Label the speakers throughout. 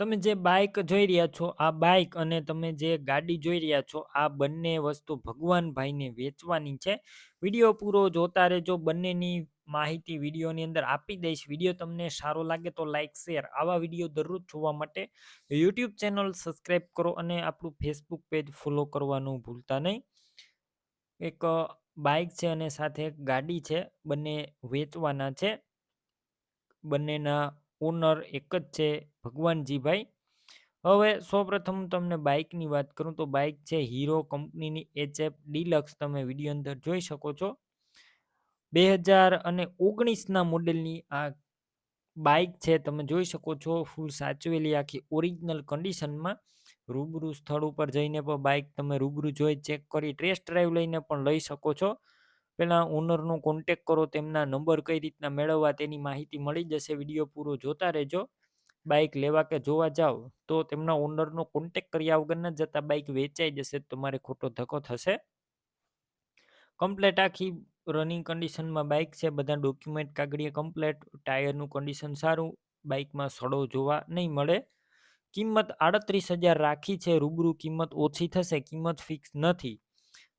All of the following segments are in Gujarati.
Speaker 1: તમે જે બાઈક જોઈ રહ્યા છો, આ બાઈક અને તમે જે ગાડી જોઈ રહ્યા છો, આ બંને વસ્તુ ભગવાનભાઈને વેચવાની છે. વીડિયો પૂરો જોતા રહેજો. બંનેની માહિતી વિડીયોની અંદર આપી દઈશ. વીડિયો તમને સારો લાગે તો લાઇક, શેર આવા વીડિયો દરરોજ જોવા માટે યુટ્યુબ ચેનલ સબસ્ક્રાઈબ કરો અને આપણું ફેસબુક પેજ ફોલો કરવાનું ભૂલતા નહીં. એક બાઈક છે અને સાથે ગાડી છે. બંને વેચવાના છે. બંનેના ઓનર એક જ છે ભગવાનજીભાઈ. હવે સૌપ્રથમ તમને બાઇકની વાત કરું તો બાઇક છે હીરો કંપનીની એચએફ ડીલક્સ તમે વીડિયો અંદર જોઈ શકો છો. બે હજાર અને ઓગણીસના મોડેલની આ બાઈક છે તમે જોઈ શકો છો ફૂલ સાચવેલી આખી ઓરિજિનલ કન્ડિશનમાં રૂબરૂ સ્થળ ઉપર જઈને પણ બાઇક તમે રૂબરૂ જોઈ ચેક કરી ટેસ્ટ ડ્રાઈવ લઈને પણ લઈ શકો છો પહેલાં ઓનરનો કોન્ટેક કરો, તેમના નંબર કઈ રીતના મેળવવા તેની માહિતી મળી જશે વીડિયો પૂરો જોતા રહેજો. બાઈક લેવા કે જોવા જાઓ, તો તેમના ઓનરનો કોન્ટેક કર્યા વગર ન જતા બાઇક વેચાઈ જશે તમારે ખોટો ધક્કો થશે. કમ્પ્લેટ આખી રનિંગ કન્ડિશનમાં બાઇક છે, બધા ડોક્યુમેન્ટ કાગળીએ કમ્પ્લેટ ટાયરનું કન્ડિશન સારું બાઇકમાં સડો જોવા નહીં મળે. કિંમત આડત્રીસ હજાર રાખી છે, રૂબરૂ કિંમત ઓછી થશે, કિંમત ફિક્સ નથી.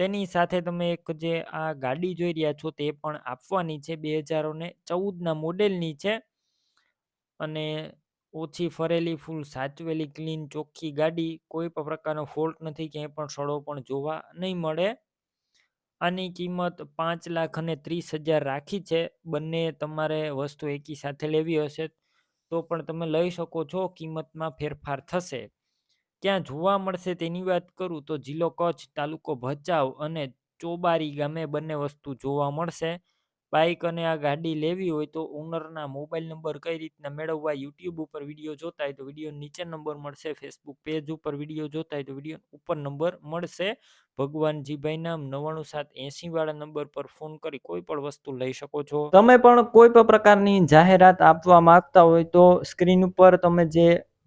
Speaker 1: તેની સાથે તમે એક જે આ ગાડી જોઈ રહ્યા છો તે પણ આપવાની છે બે હજાર ને ચૌદના મોડેલની છે. અને ઓછી ફરેલી, ફૂલ સાચવેલી, ક્લીન, ચોખ્ખી ગાડી, કોઈ પણ પ્રકારનો ફોલ્ટ નથી, ક્યાંય પણ સડો પણ જોવા નહીં મળે. આની કિંમત પાંચ લાખ અને ત્રીસ હજાર રાખી છે. બંને તમારે વસ્તુ એકી સાથે લેવી હશે તો પણ તમે લઈ શકો છો. કિંમતમાં ફેરફાર થશે. ક્યાં જોવા મળશે તેની વાત કરું તો જિલ્લો કચ્છ, તાલુકો ભચાઉ અને ચોબારી ગામે બંને વસ્તુ જોવા મળશે. બાઇક અને આ ગાડી લેવી હોય તો ઓનરના મોબાઈલ નંબર કઈ રીતના મેળવવા, યુટ્યુબ ઉપર વીડિયો જોતા હોય તો વીડિયો નીચે નંબર મળશે, ફેસબુક પેજ ઉપર વીડિયો જોતા હોય તો વીડિયો ઉપર નંબર મળશે. ભગવાનજીભાઈના નવાણું સાત એસી વાળા નંબર પર ફોન કરી કોઈ પણ વસ્તુ લઈ શકો છો. તમે પણ કોઈ પણ પ્રકારની જાહેરાત આપવા માંગતા હોય તો સ્ક્રીન ઉપર તમે જે